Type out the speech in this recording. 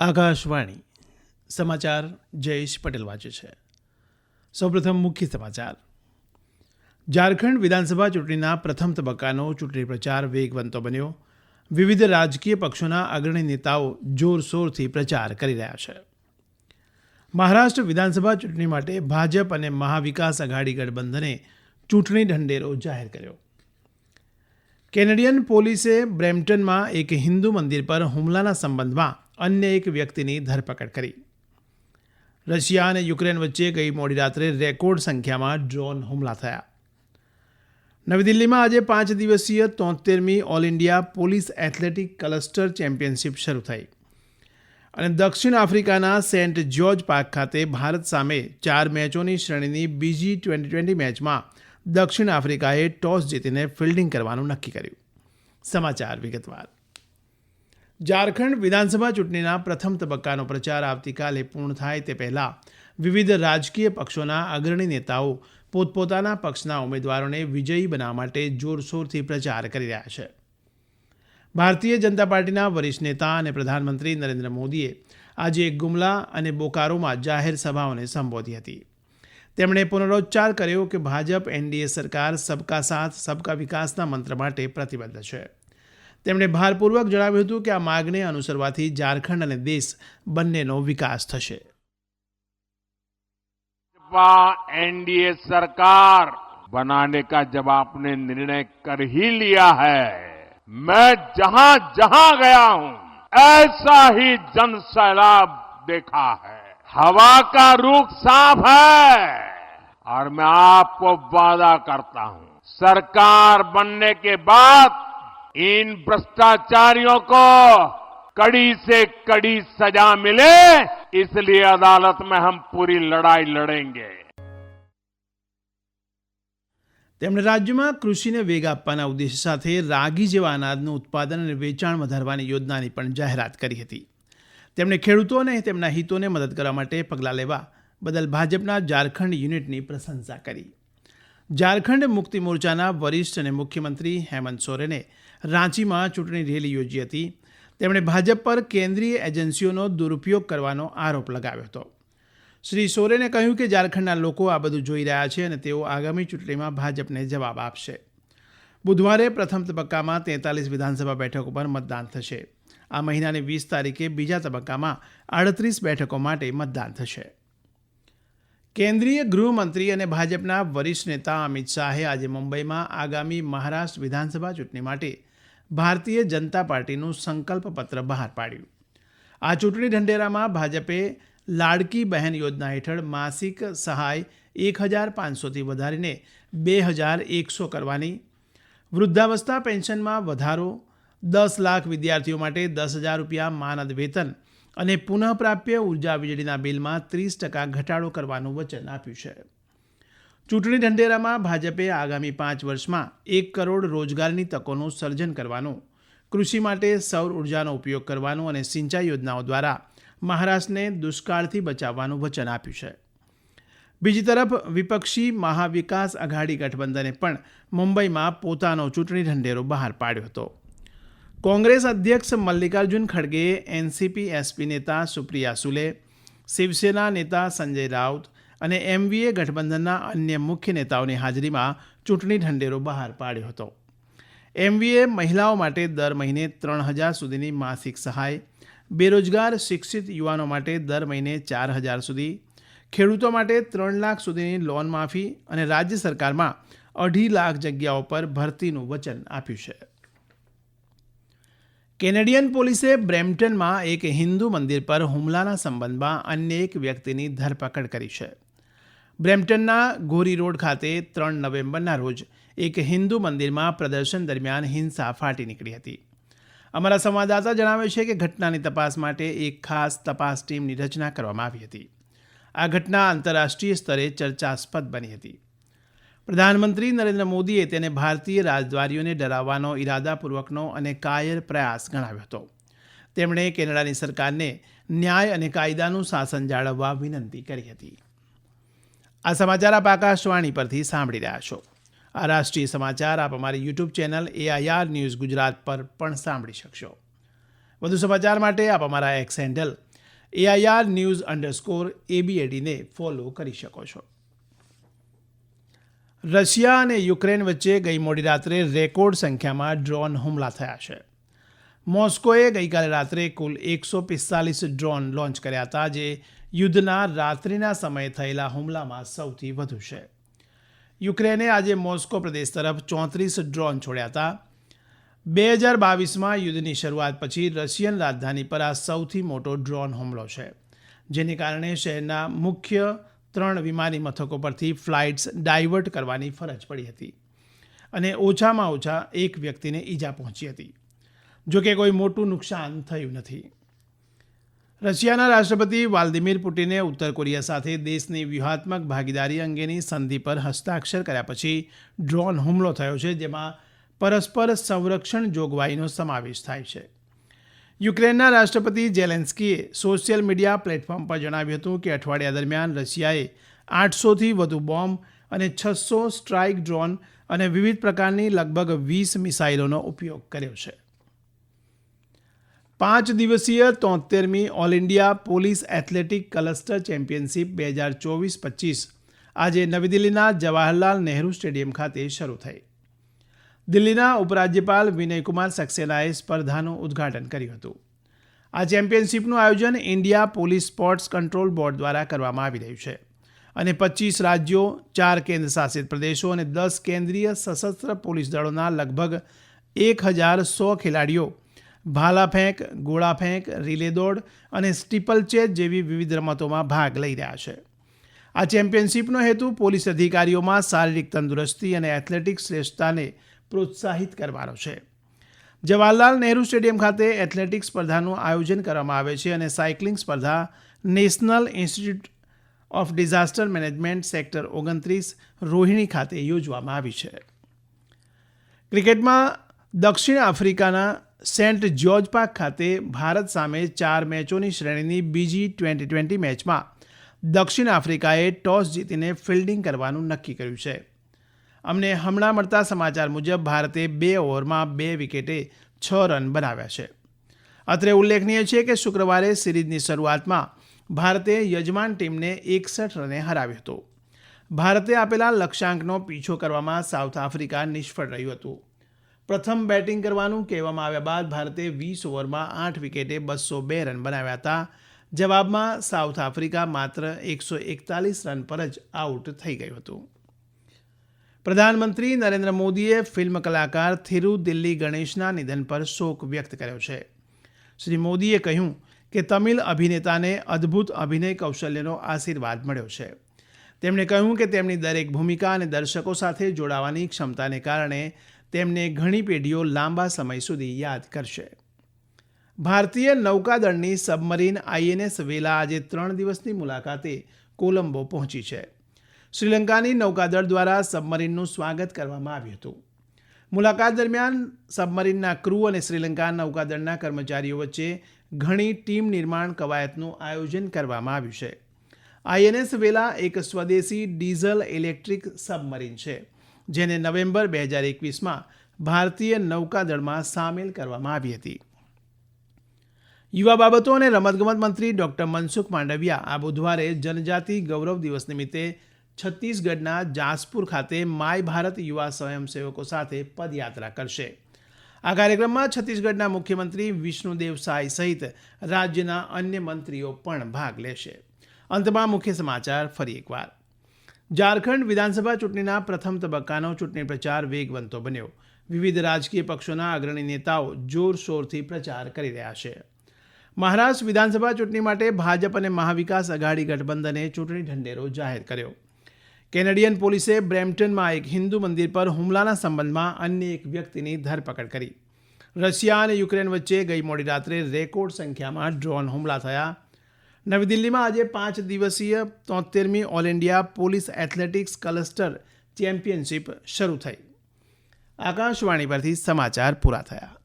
આકાશવાણી સમાચાર જયેશ પટેલ વાંચે છે. સૌપ્રથમ મુખ્ય સમાચાર. ઝારખંડ વિધાનસભા ચૂંટણીના પ્રથમ તબક્કાનો ચૂંટણી પ્રચાર વેગવંતો બન્યો. વિવિધ રાજકીય પક્ષોના અગ્રણી નેતાઓ જોરશોરથી પ્રચાર કરી રહ્યા છે. મહારાષ્ટ્ર વિધાનસભા ચૂંટણી માટે ભાજપ અને મહાવિકાસ અઘાડી ગઠબંધને ચૂંટણી ઢંઢેરો જાહેર કર્યો. કેનેડિયન પોલીસે બ્રેમ્પટનમાં એક હિન્દુ મંદિર પર હુમલાના સંબંધમાં અન્ય એક વ્યક્તિની ધરપકડ કરી. રશિયા અને યુક્રેન વચ્ચે ગઈ મોડી રાત્રે રેકોર્ડ સંખ્યામાં ડ્રોન હુમલા થયા. નવી દિલ્હીમાં આજે પાંચ દિવસીય તોતેરમી all India police athletic cluster championship શરૂ થઈ. અને દક્ષિણ આફ્રિકાના સેન્ટ જ્યોર્જ પાર્ક ખાતે ભારત સામે ચાર મેચોની શ્રેણીની બીજી ટ્વેન્ટી ટ્વેન્ટી મેચમાં દક્ષિણ આફ્રિકાએ ટોસ જીતીને ફિલ્ડિંગ કરવાનું નક્કી કર્યું. સમાચાર વિગતવાર. ઝારખંડ વિધાનસભા ચૂંટણીના પ્રથમ તબક્કાનો પ્રચાર આવતીકાલે પૂર્ણ થાય તે પહેલાં વિવિધ રાજકીય પક્ષોના અગ્રણી નેતાઓ પોતપોતાના પક્ષના ઉમેદવારોને વિજયી બનાવવા માટે જોરશોરથી પ્રચાર કરી રહ્યા છે. ભારતીય જનતા પાર્ટીના વરિષ્ઠ નેતા અને પ્રધાનમંત્રી નરેન્દ્ર મોદીએ આજે ગુમલા અને બોકારોમાં જાહેર સભાઓને સંબોધી હતી. તેમણે પુનરોચ્ચાર કર્યો કે ભાજપ એનડીએ સરકાર સબકા સાથ, સબકા વિકાસના મંત્ર માટે પ્રતિબદ્ધ છે. તેમણે ભારપૂર્વક જણાવ્યું હતું કે આ માગને અનુસરવાથી ઝારખંડ અને દેશ બંનેનો વિકાસ થશે भाजपा एनडीए सरकार बनाने का जब आपने निर्णय कर ही लिया है मैं जहां जहां गया हूं ऐसा ही जन सैलाब देखा है हवा का रुख साफ है और मैं आपको वादा करता हूं सरकार बनने के बाद इन भ्रष्टाचारियों को कड़ी से कड़ी सजा मिले इसलिए अदालत में हम पूरी लड़ाई लड़ेंगे તેમણે રાજ્યમાં કૃષિને વેગ આપવાના ઉદ્દેશ્ય સાથે રાગી જેવા અનાજનું ઉત્પાદન અને વેચાણ વધારવાની યોજનાની પણ જાહેરાત કરી હતી તેમણે ખેડૂતો અને તેમના હિતોને મદદ કરવા માટે પગલાં લેવા બદલ ભાજપના ઝારખંડ યુનિટની પ્રશંસા કરી ઝારખંડ મુક્તિ મોરચાના વરિષ્ઠ અને મુખ્યમંત્રી હેમંત સોરેને રાંચીમાં ચૂંટણી રેલી યોજી હતી. તેમણે ભાજપ પર કેન્દ્રીય એજન્સીઓનો દુરુપયોગ કરવાનો આરોપ લગાવ્યો હતો. શ્રી સોરેને કહ્યું કે ઝારખંડના લોકો આ બધું જોઈ રહ્યા છે અને તેઓ આગામી ચૂંટણીમાં ભાજપને જવાબ આપશે. બુધવારે પ્રથમ તબક્કામાં તેતાલીસ વિધાનસભા બેઠકો પર મતદાન થશે. આ મહિનાની વીસ તારીખે બીજા તબક્કામાં આડત્રીસ બેઠકો માટે મતદાન થશે. કેન્દ્રીય ગૃહમંત્રી અને ભાજપના વરિષ્ઠ નેતા અમિત શાહે આજે મુંબઈમાં આગામી મહારાષ્ટ્ર વિધાનસભા ચૂંટણી માટે ભારતીય જનતા પાર્ટીનું સંકલ્પ પત્ર બહાર પાડ્યું. આ ચૂંટણી ઢંઢેરામાં ભાજપે લાડકી બહેન યોજના હેઠળ માસિક સહાય એક હજાર પાંચસોથી વધારીને બે હજાર એકસો કરવાની, વૃદ્ધાવસ્થા પેન્શનમાં વધારો, દસ લાખ વિદ્યાર્થીઓ માટે દસ હજાર રૂપિયા માનદ વેતન અને પુનઃપ્રાપ્ય ઊર્જા વીજળીના બિલમાં ત્રીસ ટકા ઘટાડો કરવાનું વચન આપ્યું છે. ચૂંટણી ઢંઢેરામાં ભાજપે આગામી પાંચ વર્ષમાં એક કરોડ રોજગારની તકોનું સર્જન કરવાનું, કૃષિ માટે સૌર ઉર્જાનો ઉપયોગ કરવાનું અને સિંચાઈ યોજનાઓ દ્વારા મહારાષ્ટ્રને દુષ્કાળથી બચાવવાનું વચન આપ્યું છે. બીજી તરફ વિપક્ષી મહાવિકાસ અઘાડી ગઠબંધને પણ મુંબઈમાં પોતાનો ચૂંટણી ઢંઢેરો બહાર પાડ્યો હતો. કોંગ્રેસ અધ્યક્ષ મલ્લિકાર્જુન ખડગેએ એનસીપી, એસપી નેતા સુપ્રિયા સુલે, શિવસેના નેતા સંજય રાઉત અને એમવીએ ગઠબંધનના અન્ય મુખ્ય નેતાઓની હાજરીમાં ચૂંટણી ઢંઢેરો બહાર પાડ્યો હતો. એમવીએ મહિલાઓ માટે દર મહિને ત્રણ હજાર સુધીની માસિક સહાય, બેરોજગાર શિક્ષિત યુવાનો માટે દર મહિને ચાર હજાર સુધી, ખેડૂતો માટે ત્રણ લાખ સુધીની લોન માફી અને રાજ્ય સરકારમાં અઢી લાખ જગ્યાઓ પર ભરતીનું વચન આપ્યું છે. કેનેડિયન પોલીસે બ્રેમ્પટનમાં એક હિન્દુ મંદિર પર હુમલાના સંબંધમાં અન્ય એક વ્યક્તિની ધરપકડ કરી છે. બ્રેમ્પટનના ગોરી રોડ ખાતે ત્રણ નવેમ્બરના રોજ એક હિન્દુ મંદિરમાં પ્રદર્શન દરમિયાન હિંસા ફાટી નીકળી હતી. અમારા સંવાદદાતા જણાવે છે કે ઘટનાની તપાસ માટે એક ખાસ તપાસ ટીમની રચના કરવામાં આવી હતી. આ ઘટના આંતરરાષ્ટ્રીય સ્તરે ચર્ચાસ્પદ બની હતી. પ્રધાનમંત્રી નરેન્દ્ર મોદીએ તેને ભારતીય રાજદ્વારીઓને ડરાવવાનો ઇરાદાપૂર્વકનો અને કાયર પ્રયાસ ગણાવ્યો હતો. તેમણે કેનેડાની સરકારને ન્યાય અને કાયદાનું શાસન જાળવવા વિનંતી કરી હતી. આ સમાચાર આપ આકાશવાણી પરથી સાંભળી રહ્યા છો. આ રાષ્ટ્રીય સમાચાર આપ અમારી YouTube channel AIR news Gujarat પર પણ સાંભળી શકશો. વધુ સમાચાર માટે આપ અમારા X handle AIR news underscore એબીએડીને follow કરી શકો છો. રશિયા અને યુક્રેન વચ્ચે ગઈ મોડી રાત્રે રેકોર્ડ સંખ્યામાં ડ્રોન હુમલા થયા છે. મોસ્કોએ ગઈકાલે રાત્રે કુલ એકસો પિસ્તાલીસ ડ્રોન લોન્ચ કર્યા હતા, જે યુદ્ધના રાત્રિના સમયે થયેલા હુમલામાં સૌથી વધુ છે. યુક્રેને આજે મોસ્કો પ્રદેશ તરફ ચોત્રીસ ડ્રોન છોડ્યા હતા. બે હજાર બાવીસમાં યુદ્ધની શરૂઆત પછી રશિયન રાજધાની પર આ સૌથી મોટો ડ્રોન હુમલો છે, જેને કારણે શહેરના મુખ્ય ત્રણ વિમાની મથકો પરથી ફ્લાઇટ્સ ડાયવર્ટ કરવાની ફરજ પડી હતી અને ઓછામાં ઓછા એક વ્યક્તિને ઈજા પહોંચી હતી. જોકે કોઈ મોટું નુકસાન થયું નથી. રશિયાના રાષ્ટ્રપતિ વ્લાદિમીર પુટિને ઉત્તર કોરિયા સાથે દેશની વ્યૂહાત્મક ભાગીદારી અંગેની સંધિ પર હસ્તાક્ષર કર્યા પછી ડ્રોન હુમલો થયો છે, જેમાં પરસ્પર સંરક્ષણ જોગવાઈનો સમાવેશ થાય છે. યુક્રેનના રાષ્ટ્રપતિ જેલેન્સ્કીએ સોશિયલ મીડિયા પ્લેટફોર્મ પર જણાવ્યું હતું કે અઠવાડિયા દરમિયાન રશિયાએ આઠસોથી વધુ બોમ્બ અને છસો સ્ટ્રાઇક ડ્રોન અને વિવિધ પ્રકારની લગભગ વીસ મિસાઇલોનો ઉપયોગ કર્યો છે. પાંચ દિવસીય તોતેરમી all India police athletic cluster championship બે હજાર ચોવીસ પચીસ આજે નવી દિલ્હીના જવાહરલાલ નહેરુ સ્ટેડિયમ ખાતે શરૂ થઈ. દિલ્હીના ઉપરાજ્યપાલ વિનયકુમાર સક્સેનાએ સ્પર્ધાનું ઉદ્ઘાટન કર્યું હતું. આ ચેમ્પિયનશિપનું આયોજન India police sports control board દ્વારા કરવામાં આવી રહ્યું છે અને પચીસ રાજ્યો, ચાર કેન્દ્ર શાસિત પ્રદેશો અને દસ કેન્દ્રીય સશસ્ત્ર પોલીસ દળોના લગભગ એક હજાર સો ખેલાડીઓ ભાલા ફેંક ગોળા ફેંક રિલે દોડ અને સ્ટીપલ ચેસ જેવી વિવિધ રમતોમાં ભાગ લઈ રહ્યા છે. આ ચેમ્પિયનશિપનો હેતુ પોલીસ અધિકારીઓમાં શારીરિક તંદુરસ્તી અને એથ્લેટિક શ્રેષ્ઠતાને પ્રોત્સાહિત કરવાનો છે. જવાહરલાલ નહેરુ સ્ટેડિયમ ખાતે એથ્લેટિક સ્પર્ધાનું આયોજન કરવામાં આવે છે અને સાયકલિંગ સ્પર્ધા national institute of disaster management sector ઓગણત્રીસ રોહિણી ખાતે યોજવામાં આવી છે. ક્રિકેટમાં દક્ષિણ આફ્રિકાના સેન્ટ જ્યોર્જ પાર્ક ખાતે ભારત સામે ચાર મેચોની શ્રેણીની બીજી ટ્વેન્ટી ટ્વેન્ટી મેચમાં દક્ષિણ આફ્રિકાએ ટોસ જીતીને ફિલ્ડિંગ કરવાનું નક્કી કર્યું છે. અમને હમણાં મળતા સમાચાર મુજબ ભારતે બે ઓવરમાં બે વિકેટે છ રન બનાવ્યા છે. અત્રે ઉલ્લેખનીય છે કે શુક્રવારે સિરીઝની શરૂઆતમાં ભારતે યજમાન ટીમને એકસઠ રને હરાવ્યો હતો. ભારતે આપેલા લક્ષ્યાંકનો પીછો કરવામાં સાઉથ આફ્રિકા નિષ્ફળ રહ્યું હતું. પ્રથમ બેટિંગ કરવાનું કહેવામાં આવ્યા બાદ ભારતે વીસ ઓવરમાં આઠ વિકેટે બસો બે રન બનાવ્યા હતા. જવાબમાં સાઉથ આફ્રિકા માત્ર એકસો એકતાલીસ રન પર જ આઉટ થઈ ગયું હતું. પ્રધાનમંત્રી નરેન્દ્ર મોદીએ ફિલ્મ કલાકાર થિરુ દિલ્હી ગણેશના નિધન પર શોક વ્યક્ત કર્યો છે. શ્રી મોદીએ કહ્યું કે તમિલ અભિનેતાને અદ્ભુત અભિનય કૌશલ્યનો આશીર્વાદ મળ્યો છે. તેમણે કહ્યું કે તેમની દરેક ભૂમિકા અને દર્શકો સાથે જોડાવાની ક્ષમતાને કારણે તેમને ઘણી પેઢીઓ લાંબા સમય સુધી યાદ કરશે. ભારતીય નૌકાદળની સબમરીન આઈએનએસ વેલા આજે ત્રણ દિવસની મુલાકાતે કોલંબો પહોંચી છે. શ્રીલંકાની નૌકાદળ દ્વારા સબમરીનનું સ્વાગત કરવામાં આવ્યું હતું. મુલાકાત દરમિયાન સબમરીનના ક્રૂ અને શ્રીલંકા નૌકાદળના કર્મચારીઓ વચ્ચે ઘણી ટીમ નિર્માણ કવાયતનું આયોજન કરવામાં આવ્યું છે. આઈએનએસ વેલા એક સ્વદેશી ડીઝલ ઇલેક્ટ્રિક સબમરીન છે, જેને નવેમ્બર બે હજાર એકવીસમાં ભારતીય નૌકાદળમાં સામેલ કરવામાં આવી હતી. યુવા બાબતો અને રમતગમત મંત્રી ડોક્ટર મનસુખ માંડવિયા આ બુધવારે જનજાતિ ગૌરવ દિવસ નિમિત્તે છત્તીસગઢના જાસપુર ખાતે માય ભારત યુવા સ્વયંસેવકો સાથે પદયાત્રા કરશે. આ કાર્યક્રમમાં છત્તીસગઢના મુખ્યમંત્રી વિષ્ણુદેવ સાય સહિત રાજ્યના અન્ય મંત્રીઓ પણ ભાગ લેશે. અંતમાં મુખ્ય સમાચાર ફરી એકવાર. ઝારખંડ વિધાનસભા ચૂંટણીના પ્રથમ તબક્કાનો ચૂંટણી પ્રચાર વેગવંતો બન્યો. વિવિધ રાજકીય પક્ષોના અગ્રણી નેતાઓ જોરશોરથી પ્રચાર કરી રહ્યા છે. મહારાષ્ટ્ર વિધાનસભા ચૂંટણી માટે ભાજપ અને મહાવિકાસ અઘાડી ગઠબંધને ચૂંટણી ઢંઢેરો જાહેર કર્યો. કેનેડિયન પોલીસે બ્રેમ્પટનમાં એક હિન્દુ મંદિર પર હુમલાના સંબંધમાં અન્ય એક વ્યક્તિની ધરપકડ કરી. રશિયા અને યુક્રેન વચ્ચે ગઈ મોડી રાત્રે રેકોર્ડ સંખ્યામાં ડ્રોન હુમલા થયા. નવી દિલ્હીમાં આજે પાંચ દિવસીય તોતેરમી all India police athletics cluster championship શરૂ થઈ. આકાશવાણી પરથી સમાચાર પૂરા થયા.